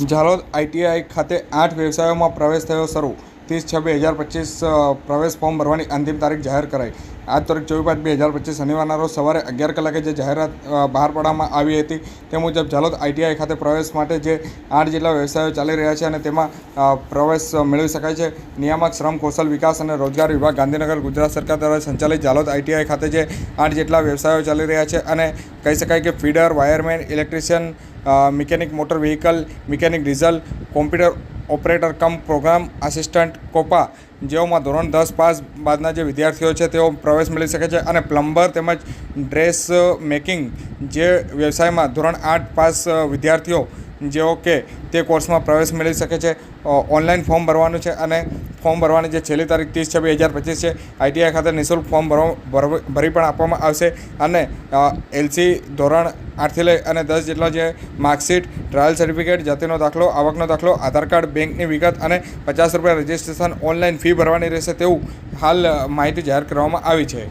Jhalod ITI ખાતે આઠ વ્યવસાયોમાં પ્રવેશ થયો શરૂ. ત્રીસ છ બે હજાર પચીસ પ્રવેશ ફોર્મ ભરવાની અંતિમ તારીખ જાહેર કરાઈ. આજ તારીખ ચોવીસ પાંચ બે હજાર પચીસ શનિવારના રોજ સવારે અગિયાર કલાકે જે જાહેરાત બહાર પાડવામાં આવી હતી તે મુજબ ઝાલોદ આઈટીઆઈ ખાતે પ્રવેશ માટે જે આઠ જેટલા વ્યવસાયો ચાલી રહ્યા છે અને તેમાં પ્રવેશ મેળવી શકાય છે. નિયામક શ્રમ, કૌશલ વિકાસ અને રોજગાર વિભાગ ગાંધીનગર, ગુજરાત સરકાર દ્વારા સંચાલિત ઝાલોદ આઈટીઆઈ ખાતે જે આઠ જેટલા વ્યવસાયો ચાલી રહ્યા છે અને કહી શકાય કે feeder, wireman, electrician mechanic motor vehicle, mechanic diesel, computer operator cum program assistant COPA, જેઓમાં ધોરણ દસ પાસ બાદના જે વિદ્યાર્થીઓ છે, તેઓ પ્રવેશ મેળવી શકે છે અને પ્લમ્બર તેમજ ડ્રેસ મેકિંગ જે વ્યવસાયમાં ધોરણ આઠ પાસ વિદ્યાર્થીઓ જેઓ કે તે કોર્સમાં પ્રવેશ મેળવી શકે છે ઓનલાઈન ફોર્મ ભરવાનું છે અને ફોર્મ ભરવાની જે છેલ્લી તારીખ ત્રીસ છવ્વીસ હજાર પચીસ છે, આઈટીઆઈ ખાતે નિઃશુલ્ક ફોર્મ ભરવા ભરી પણ આપવામાં આવશે અને એલસી ધોરણ આઠથી લઈ અને દસ જેટલા જે માર્કશીટ, ટ્રાયલ સર્ટિફિકેટ, જાતિનો દાખલો, આવકનો દાખલો, આધાર કાર્ડ, બેંકની વિગત અને પચાસ રૂપિયા રજિસ્ટ્રેશન ઓનલાઈન ફી ભરવાની રહેશે તેવું હાલ માહિતી જાહેર કરવામાં આવી છે.